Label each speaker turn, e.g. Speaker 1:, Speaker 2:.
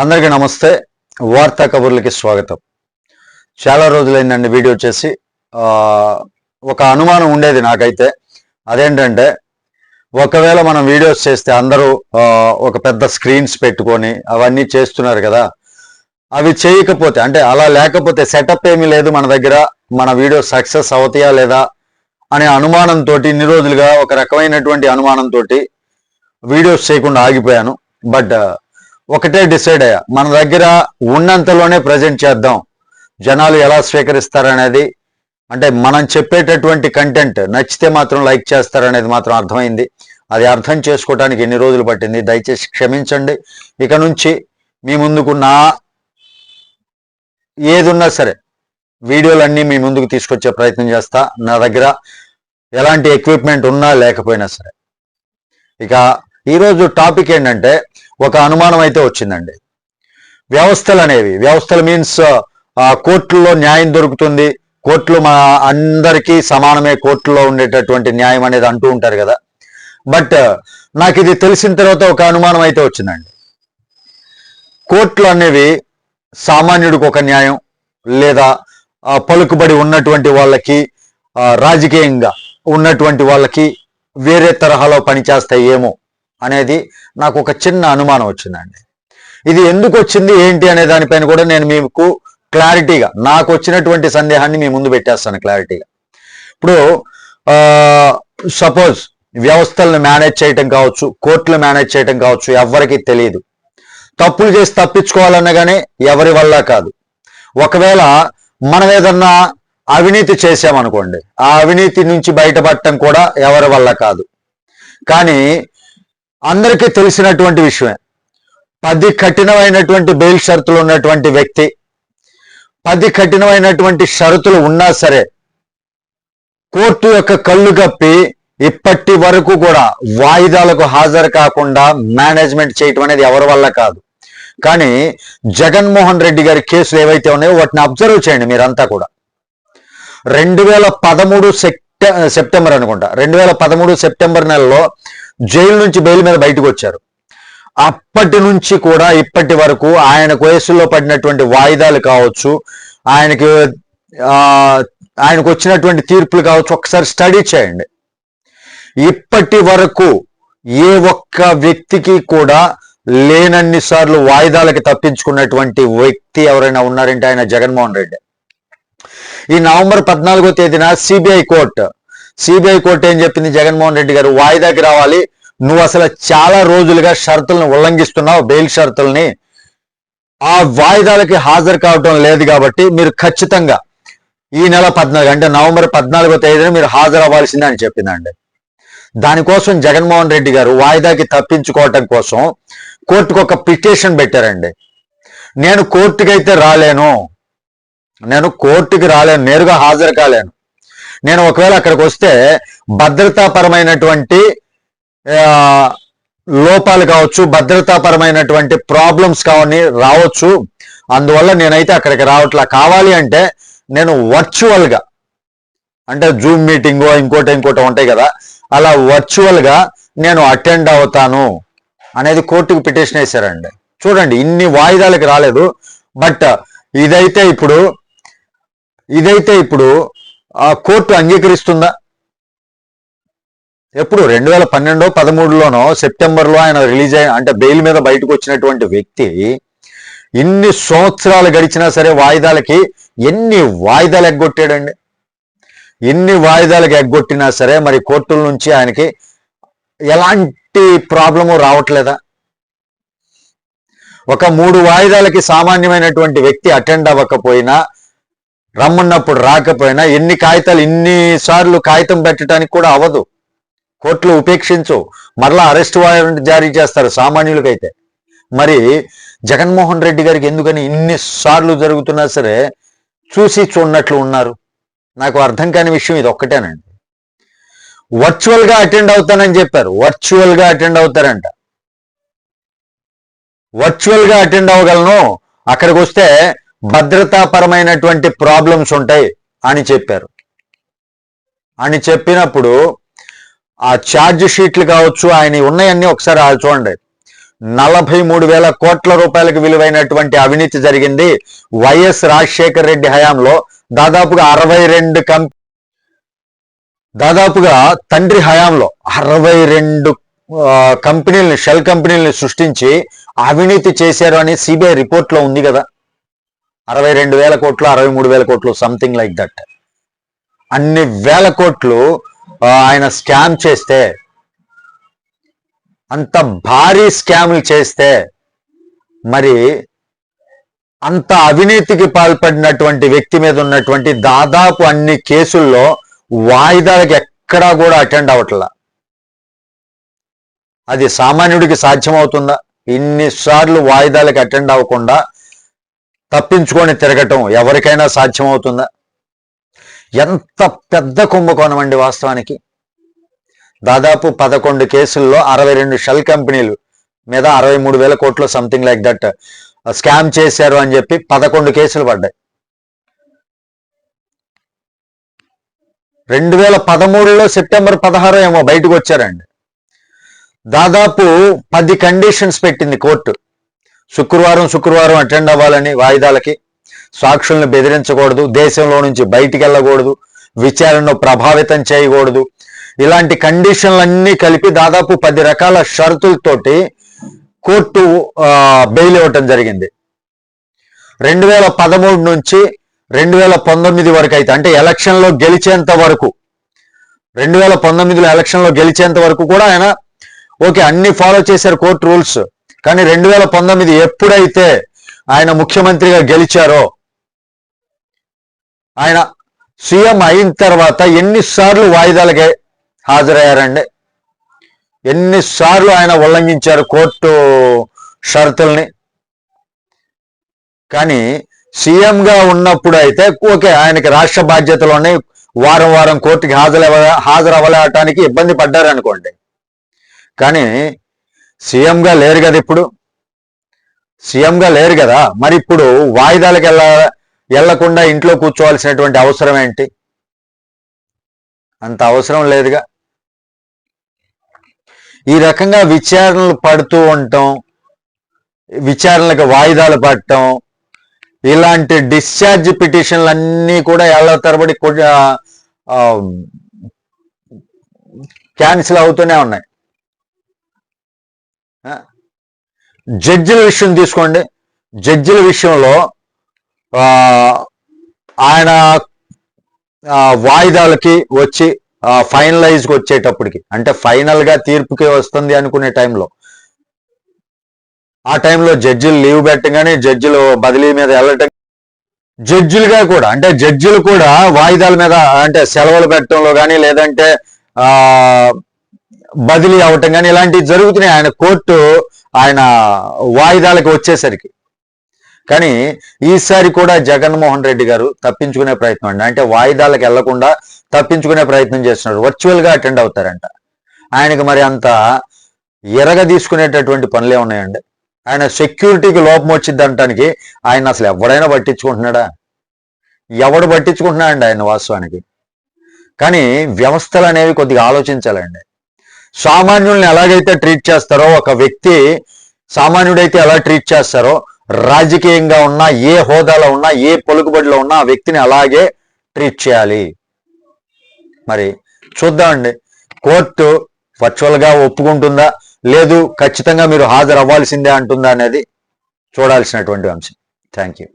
Speaker 1: అందరికీ నమస్తే. వార్తా కబుర్లకి స్వాగతం. చాలా రోజులైందండి వీడియో చేసి. ఒక అనుమానం ఉండేది నాకైతే. అదేంటంటే ఒకవేళ మనం వీడియోస్ చేస్తే అందరూ ఒక పెద్ద స్క్రీన్స్ పెట్టుకొని అవన్నీ చేస్తున్నారు కదా. అవి చేయకపోతే అంటే అలా లేకపోతే సెటప్ ఏమీ లేదు మన దగ్గర. మన వీడియో సక్సెస్ అవుతాయా లేదా అనే అనుమానంతో ఇన్ని రోజులుగా ఒక రకమైనటువంటి అనుమానంతో వీడియోస్ చేయకుండా ఆగిపోయాను. బట్ ఒకటే డిసైడ్ అయ్యా. మన దగ్గర ఉన్నంతలోనే ప్రజెంట్ చేద్దాం. జనాలు ఎలా స్వీకరిస్తారనేది అంటే మనం చెప్పేటటువంటి కంటెంట్ నచ్చితే మాత్రం లైక్ చేస్తారనేది మాత్రం అర్థమైంది. అది అర్థం చేసుకోవడానికి ఎన్ని రోజులు పట్టింది? దయచేసి క్షమించండి. ఇక నుంచి మీ ముందుకు నా ఏదున్నా సరే వీడియోలన్నీ మీ ముందుకు తీసుకొచ్చే ప్రయత్నం చేస్తా. నా దగ్గర ఎలాంటి ఎక్విప్మెంట్ ఉన్నా లేకపోయినా సరే. ఇక ఈరోజు టాపిక్ ఏంటంటే ఒక అనుమానం అయితే వచ్చిందండి. వ్యవస్థలు అనేవి వ్యవస్థలు మీన్స్ కోర్టుల్లో న్యాయం దొరుకుతుంది. కోర్టులు మా అందరికీ సమానమే కోర్టులో ఉండేటటువంటి న్యాయం అనేది అంటూ ఉంటారు కదా. బట్ నాకు ఇది తెలిసిన తర్వాత ఒక అనుమానం అయితే వచ్చిందండి. కోర్టులు అనేవి సామాన్యుడికి ఒక న్యాయం లేదా పలుకుబడి ఉన్నటువంటి వాళ్ళకి రాజకీయంగా ఉన్నటువంటి వాళ్ళకి వేరే తరహాలో పనిచేస్తాయేమో అనేది నాకు ఒక చిన్న అనుమానం వచ్చిందండి. ఇది ఎందుకు వచ్చింది ఏంటి అనే దానిపైన కూడా నేను మీకు క్లారిటీగా నాకు వచ్చినటువంటి సందేహాన్ని మీ ముందు పెట్టేస్తాను క్లారిటీగా. ఇప్పుడు సపోజ్ వ్యవస్థలను మేనేజ్ చేయటం కావచ్చు కోర్టులు మేనేజ్ చేయటం కావచ్చు ఎవరికి తెలియదు తప్పులు చేసి తప్పించుకోవాలన్నా కానీ ఎవరి వల్ల కాదు. ఒకవేళ మనం ఏదన్నా అవినీతి చేసామనుకోండి ఆ అవినీతి నుంచి బయటపడటం కూడా ఎవరి వల్ల కాదు. కానీ అందరికీ తెలిసినటువంటి విషయమే. పది కఠినమైనటువంటి బెయిల్ షరతులు ఉన్నటువంటి వ్యక్తి పది కఠినమైనటువంటి షరతులు ఉన్నా సరే కోర్టు యొక్క కళ్ళు కప్పి ఇప్పటి వరకు కూడా వాయిదాలకు హాజరు కాకుండా మేనేజ్మెంట్ చేయటం అనేది ఎవరి వల్ల కాదు. కానీ జగన్మోహన్ రెడ్డి గారి కేసులు ఏవైతే ఉన్నాయో వాటిని అబ్జర్వ్ చేయండి మీరంతా కూడా. రెండు వేల పదమూడు సెప్టెంబర్ అనుకుంటా. రెండు వేల పదమూడు సెప్టెంబర్ నెలలో జైలు నుంచి బెయిల్ మీద బయటకు వచ్చారు. అప్పటి నుంచి కూడా ఇప్పటి వరకు ఆయన కేసుల్లో పడినటువంటి వాయిదాలు కావచ్చు ఆయనకి ఆయనకు వచ్చినటువంటి తీర్పులు కావచ్చు ఒకసారి స్టడీ చేయండి. ఇప్పటి వరకు ఏ ఒక్క వ్యక్తికి కూడా లేనన్ని సార్లు వాయిదాలకి తప్పించుకున్నటువంటి వ్యక్తి ఎవరైనా ఉన్నారంటే ఆయన జగన్మోహన్ రెడ్డి. ఈ నవంబర్ పద్నాలుగో తేదీన సిబిఐ కోర్టు సిబిఐ కోర్టు ఏం చెప్పింది? జగన్మోహన్ రెడ్డి గారు వాయిదాకి రావాలి. నువ్వు అసలు చాలా రోజులుగా షరతులను ఉల్లంఘిస్తున్నావు బెయిల్ షరతుల్ని. ఆ వాయిదాలకి హాజరు కావటం లేదు కాబట్టి మీరు ఖచ్చితంగా ఈ నెల పద్నాలుగు అంటే నవంబర్ పద్నాలుగో తేదీన మీరు హాజరు అవ్వాల్సిందే అని చెప్పిందండి. దానికోసం జగన్మోహన్ రెడ్డి గారు వాయిదాకి తప్పించుకోవటం కోసం కోర్టుకు ఒక పిటిషన్ పెట్టారండి. నేను కోర్టుకి అయితే రాలేను. నేను కోర్టుకి రాలేను నేరుగా హాజరు కాలేను. నేను ఒకవేళ అక్కడికి వస్తే భద్రతాపరమైనటువంటి లోపాలు కావచ్చు భద్రతాపరమైనటువంటి ప్రాబ్లమ్స్ కావని రావచ్చు. అందువల్ల నేనైతే అక్కడికి రావట్లా. కావాలి అంటే నేను వర్చువల్గా అంటే జూమ్ మీటింగ్ ఇంకోటి ఇంకోటి ఉంటాయి కదా అలా వర్చువల్గా నేను అటెండ్ అవుతాను అనేది కోర్టుకు పిటిషన్ వేశారండి. చూడండి ఇన్ని వాయిదాలకు రాలేదు. బట్ ఇదైతే ఇప్పుడు ఇదైతే ఇప్పుడు ఆ కోర్టు అంగీకరిస్తుందా? ఎప్పుడు? రెండు వేల పన్నెండో పదమూడులోనో సెప్టెంబర్లో ఆయన రిలీజ్ అయిన అంటే బెయిల్ మీద బయటకు వచ్చినటువంటి వ్యక్తి ఇన్ని సంవత్సరాలు గడిచినా సరే వాయిదాలకి ఎన్ని వాయిదాలు ఎగ్గొట్టాడండి? ఎన్ని వాయిదాలకు ఎగ్గొట్టినా సరే మరి కోర్టుల నుంచి ఆయనకి ఎలాంటి ప్రాబ్లము రావట్లేదా? ఒక మూడు వాయిదాలకి సామాన్యమైనటువంటి వ్యక్తి అటెండ్ అవ్వకపోయినా రమ్మన్నప్పుడు రాకపోయినా ఎన్ని కాగితాలు ఇన్నిసార్లు కాగితం పెట్టడానికి కూడా అవ్వదు. కోర్టులు ఉపేక్షించు. మరలా అరెస్ట్ వారెంట్ జారీ చేస్తారు సామాన్యులకైతే. మరి జగన్మోహన్ రెడ్డి గారికి ఎందుకని ఇన్నిసార్లు జరుగుతున్నా సరే చూసి చూడనట్లు ఉన్నారు? నాకు అర్థం కాని విషయం ఇది ఒక్కటేనండి. వర్చువల్గా అటెండ్ అవుతానని చెప్పారు. వర్చువల్గా అటెండ్ అవుతారంట. వర్చువల్గా అటెండ్ అవ్వగలను. అక్కడికి వస్తే భద్రతాపరమైనటువంటి ప్రాబ్లమ్స్ ఉంటాయి అని చెప్పారు. అని చెప్పినప్పుడు ఆ ఛార్జ్ షీట్లు కావచ్చు ఆయన ఉన్నాయన్నీ ఒకసారి ఆ చూడండి. నలభై మూడు వేల కోట్ల రూపాయలకు విలువైనటువంటి అవినీతి జరిగింది. వైఎస్ రాజశేఖర రెడ్డి హయాంలో దాదాపుగా అరవై రెండు కం దాదాపుగా తండ్రి హయాంలో అరవై రెండు కంపెనీలను షెల్ కంపెనీలని సృష్టించి అవినీతి చేశారు అని సిబిఐ రిపోర్ట్లో ఉంది కదా. అరవై రెండు వేల కోట్లు అరవై మూడు వేల కోట్లు సంథింగ్ లైక్ దట్ అన్ని వేల కోట్లు ఆయన స్కామ్ చేస్తే అంత భారీ స్కామ్లు చేస్తే మరి అంత అవినీతికి పాల్పడినటువంటి వ్యక్తి మీద ఉన్నటువంటి దాదాపు అన్ని కేసుల్లో వాయిదాలకు ఎక్కడా కూడా అటెండ్ అవట్లా అది సామాన్యుడికి సాధ్యమవుతుందా? ఇన్నిసార్లు వాయిదాలకు అటెండ్ అవ్వకుండా తప్పించుకొని తిరగటం ఎవరికైనా సాధ్యమవుతుందా? ఎంత పెద్ద కుంభకోణం అండి వాస్తవానికి? దాదాపు పదకొండు కేసుల్లో అరవై రెండు షెల్ కంపెనీలు మీద అరవై మూడు వేల కోట్లు సంథింగ్ లైక్ దట్ స్కామ్ చేశారు అని చెప్పి పదకొండు కేసులు పడ్డాయి. రెండు వేల పదమూడులో సెప్టెంబర్ పదహారు ఏమో బయటకు వచ్చారండి. దాదాపు పది కండిషన్స్ పెట్టింది కోర్టు. శుక్రవారం శుక్రవారం అటెండ్ అవ్వాలని వాయిదాలకి సాక్షుల్ని బెదిరించకూడదు దేశంలో నుంచి బయటికి వెళ్ళకూడదు విచారణను ప్రభావితం చేయకూడదు. ఇలాంటి కండిషన్లన్నీ కలిపి దాదాపు పది రకాల షరతులతోటి కోర్టు బెయిల్ ఇవ్వటం జరిగింది. రెండు వేల పదమూడు నుంచి రెండు వేల పంతొమ్మిది వరకు అయితే అంటే ఎలక్షన్లో గెలిచేంత వరకు రెండు వేల పంతొమ్మిదిలో ఎలక్షన్లో గెలిచేంత వరకు కూడా ఆయన ఓకే అన్ని ఫాలో చేశారు కోర్టు రూల్స్. కానీ రెండు వేల పంతొమ్మిది ఎప్పుడైతే ఆయన ముఖ్యమంత్రిగా గెలిచారో ఆయన సీఎం అయిన తర్వాత ఎన్నిసార్లు వాయిదాలకి హాజరయ్యారండి. ఎన్నిసార్లు ఆయన ఉల్లంఘించారు కోర్టు షరతుల్ని. కానీ సీఎంగా ఉన్నప్పుడు అయితే ఓకే ఆయనకి రాష్ట్ర బాధ్యతలు ఉన్నాయి. వారం వారం కోర్టుకి హాజరవ హాజరవ్వలేటానికి ఇబ్బంది పడ్డారు అనుకోండి కానీ సీఎంగా లేరు కదా ఇప్పుడు? సీఎంగా లేరు కదా? మరి ఇప్పుడు వాయిదాలకు వెళ్ళ వెళ్ళకుండా ఇంట్లో కూర్చోవాల్సినటువంటి అవసరం ఏంటి? అంత అవసరం లేదుగా. ఈ రకంగా విచారణలు పడుతూ ఉండటం విచారణలకు వాయిదాలు పడటం ఇలాంటి డిశ్చార్జ్ పిటిషన్లు అన్నీ కూడా ఏళ్ళ తరబడి క్యాన్సిల్ అవుతూనే ఉన్నాయి. జడ్జిల విషయం తీసుకోండి. జడ్జిల విషయంలో ఆయన వాయిదాలకి వచ్చి ఫైనలైజ్కి వచ్చేటప్పటికి అంటే ఫైనల్గా తీర్పుకే వస్తుంది అనుకునే టైంలో. ఆ టైంలో జడ్జిలు లీవ్ పెట్టగానే జడ్జిలు బదిలీ మీద వెళ్ళటం. జడ్జిలుగా కూడా అంటే జడ్జిలు కూడా వాయిదాల మీద అంటే సెలవులు పెట్టడంలో కానీ లేదంటే బదిలీ అవటం కానీ ఇలాంటివి జరుగుతున్నాయి. ఆయన కోర్టు ఆయన వాయిదాలకు వచ్చేసరికి. కానీ ఈసారి కూడా జగన్మోహన్ రెడ్డి గారు తప్పించుకునే ప్రయత్నం అండి. అంటే వాయిదాలకు వెళ్ళకుండా తప్పించుకునే ప్రయత్నం చేస్తున్నారు. వర్చువల్గా అటెండ్ అవుతారంట. ఆయనకి మరి అంత ఎరగ తీసుకునేటటువంటి పనులే ఉన్నాయండి. ఆయన సెక్యూరిటీకి లోపం వచ్చింది అనటానికి ఆయన అసలు ఎవడైనా పట్టించుకుంటున్నాడా? ఎవడు పట్టించుకుంటున్నాడండి ఆయన వాస్తవానికి? కానీ వ్యవస్థలు అనేవి కొద్దిగా ఆలోచించాలండి. సామాన్యుల్ని ఎలాగైతే ట్రీట్ చేస్తారో ఒక వ్యక్తి సామాన్యుడైతే ఎలా ట్రీట్ చేస్తారో రాజకీయంగా ఉన్నా ఏ హోదాలో ఉన్నా ఏ పలుకుబడిలో ఉన్నా ఆ వ్యక్తిని అలాగే ట్రీట్ చేయాలి. మరి చూద్దామండి. కోర్టు వర్చువల్గా ఒప్పుకుంటుందా? లేదు ఖచ్చితంగా మీరు హాజరు అవ్వాల్సిందే అంటుందా అనేది చూడాల్సినటువంటి అంశం. Thank you